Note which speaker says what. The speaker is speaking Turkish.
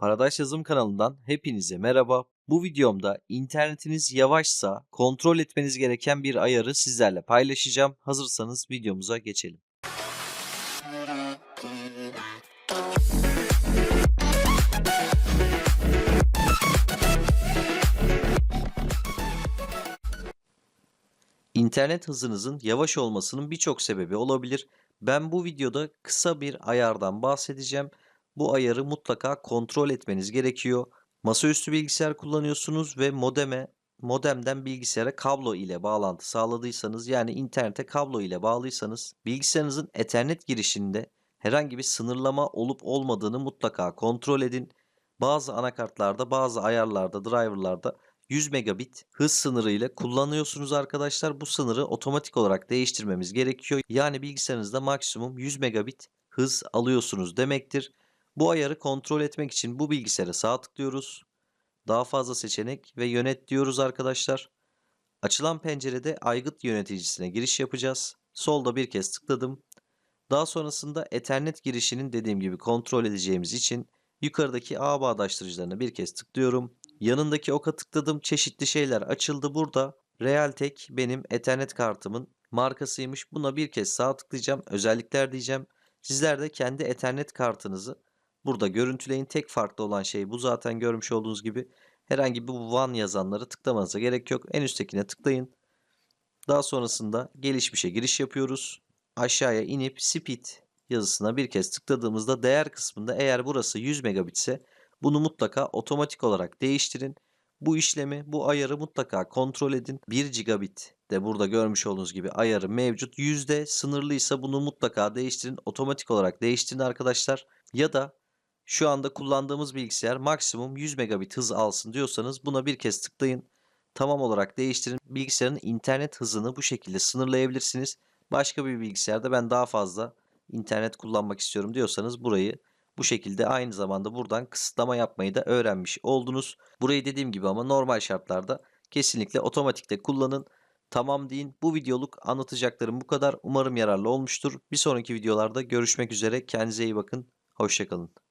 Speaker 1: Paradise Yazım kanalından hepinize merhaba. Bu videomda internetiniz yavaşsa kontrol etmeniz gereken bir ayarı sizlerle paylaşacağım. Hazırsanız videomuza geçelim. İnternet hızınızın yavaş olmasının birçok sebebi olabilir. Ben bu videoda kısa bir ayardan bahsedeceğim. Bu ayarı mutlaka kontrol etmeniz gerekiyor. Masaüstü bilgisayar kullanıyorsunuz ve modeme modemden bilgisayara kablo ile bağlantı sağladıysanız yani internete kablo ile bağlıysanız bilgisayarınızın Ethernet girişinde herhangi bir sınırlama olup olmadığını mutlaka kontrol edin. Bazı anakartlarda, bazı ayarlarda, driverlarda 100 megabit hız sınırı ile kullanıyorsunuz arkadaşlar. Bu sınırı otomatik olarak değiştirmemiz gerekiyor. Yani bilgisayarınızda maksimum 100 megabit hız alıyorsunuz demektir. Bu ayarı kontrol etmek için bu bilgisayara sağ tıklıyoruz. Daha fazla seçenek ve yönet diyoruz arkadaşlar. Açılan pencerede aygıt yöneticisine giriş yapacağız. Solda bir kez tıkladım. Daha sonrasında Ethernet girişinin dediğim gibi kontrol edeceğimiz için yukarıdaki ağ bağdaştırıcılarına bir kez tıklıyorum. Yanındaki oka tıkladım. Çeşitli şeyler açıldı burada. Realtek benim Ethernet kartımın markasıymış. Buna bir kez sağ tıklayacağım. Özellikler diyeceğim. Sizler de kendi Ethernet kartınızı burada görüntüleyin. Tek farklı olan şey bu zaten görmüş olduğunuz gibi. Herhangi bir WAN yazanları tıklamanıza gerek yok. En üsttekine tıklayın. Daha sonrasında gelişmişe giriş yapıyoruz. Aşağıya inip speed yazısına bir kez tıkladığımızda değer kısmında eğer burası 100 megabit ise bunu mutlaka otomatik olarak değiştirin. Bu işlemi, bu ayarı mutlaka kontrol edin. 1 gigabit de burada görmüş olduğunuz gibi ayarı mevcut. Yüzde sınırlıysa bunu mutlaka değiştirin. Otomatik olarak değiştirin arkadaşlar. Ya da şu anda kullandığımız bilgisayar maksimum 100 megabit hız alsın diyorsanız buna bir kez tıklayın. Tamam olarak değiştirin. Bilgisayarın internet hızını bu şekilde sınırlayabilirsiniz. Başka bir bilgisayarda ben daha fazla internet kullanmak istiyorum diyorsanız burayı bu şekilde aynı zamanda buradan kısıtlama yapmayı da öğrenmiş oldunuz. Burayı dediğim gibi ama normal şartlarda kesinlikle otomatikte kullanın. Tamam deyin. Bu videoluk anlatacaklarım bu kadar. Umarım yararlı olmuştur. Bir sonraki videolarda görüşmek üzere. Kendinize iyi bakın. Hoşçakalın.